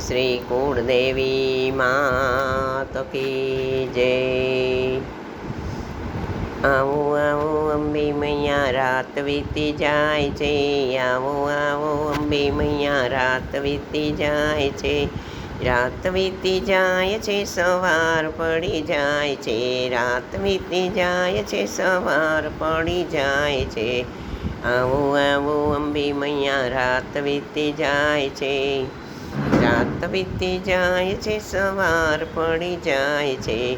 શ્રી કુળદેવી માત કી જય. આવો આવો, અંબી મૈયા રાત વીતી જાય છે. આવો આવો, અંબી મૈયા રાત વીતી જાય છે. રાત વીતી જાય છે, સવાર પડી જાય છે. રાત વીતી જાય છે, સવાર પડી જાય છે. આવો આવો, અંબી મૈયા રાત વીતી જાય છે. રાત વીતી જાય છે, સવાર પડી જાય છે.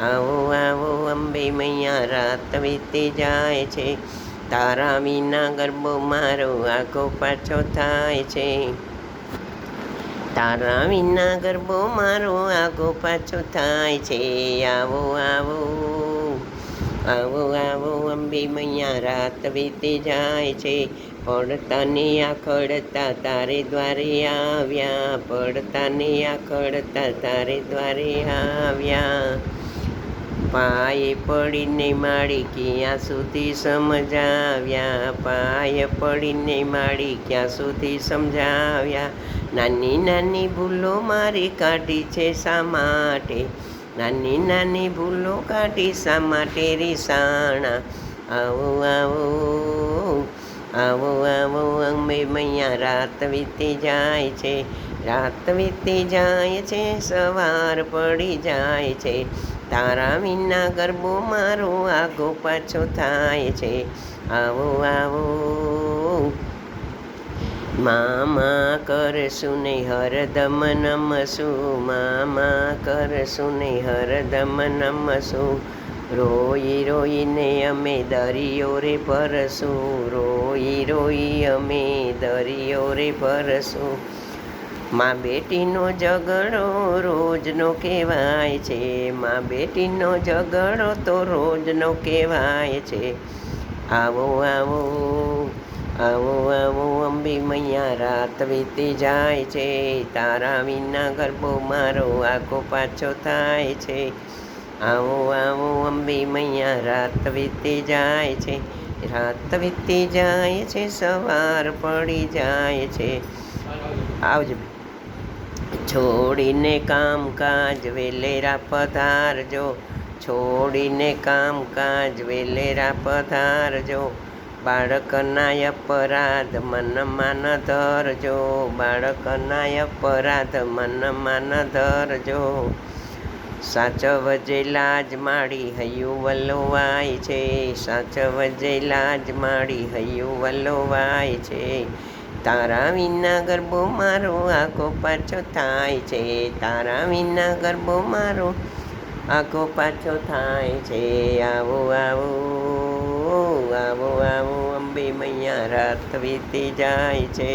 આવો આવો, અંબે મૈયા રાત વીતી જાય છે. તારા વિના ગરબો મારો આખો પાછો થાય છે. તારા વિના ગરબો મારો આગો પાછો થાય છે. આવો આવો. આવો આવો, અંબે મૈયા રાત વીતી જાય છે. પડતાને આખડતા તારે દ્વારે આવ્યા. પડતાને આખડતા તારે દ્વારે આવ્યા. પાયે પડીને માળી ક્યાં સુધી સમજાવ્યા? પાયે પડીને માળી ક્યાં સુધી સમજાવ્યા? નાની નાની ભૂલો મારી કાઢી છે શા માટે? નાની નાની ભૂલો કાઢી શા માટે રીસાણા આવો આવો આવો આવો, અમે મૈયા રાત વીતી જાય છે. રાત વીતી જાય છે, સવાર પડી જાય છે. તારા વિના ગરબો મારો આગો પાછો થાય છે. આવો આવો મામા કરશું ને હરદમ નમશું મામા કરશું ને હરદમ નમશું રોઈ રોઈને અમે દરિયો રે ભરશું રોઈ રોઈ અમે દરિયો રે ભરશું મા બેટીનો ઝઘડો રોજનો કહેવાય છે, મા બેટીનો ઝઘડો તો રોજનો કહેવાય છે. આવો આવો આવો આવો અંબી મૈયા રાત વીતી જાય છે. તારા વિના ગરબો મારો આખો પાછો થાય છે. આવો આવો અંબી મૈયા રાત વીતી જાય છે. રાત વીતી જાય છે, સવાર પડી જાય છે. આવજો. છોડીને કામકાજ વેલેરા પધારજો. છોડીને કામકાજ વેલેરા પધારજો. બાળકના અપરાધ મનમાં ન ધરજો. બાળકના અપરાધ મનમાં ન ધરજો. સાચવજે લાજ માડી હૈયું વલોવાય છે. સાચવજે લાજ માડી હૈયું વલોવાય છે. તારા વિના ગરબો મારો આખો પાછો થાય છે. તારા વિના ગરબો મારો આખો પાછો થાય છે. આવો આવો. રાત વીતી જાય છે.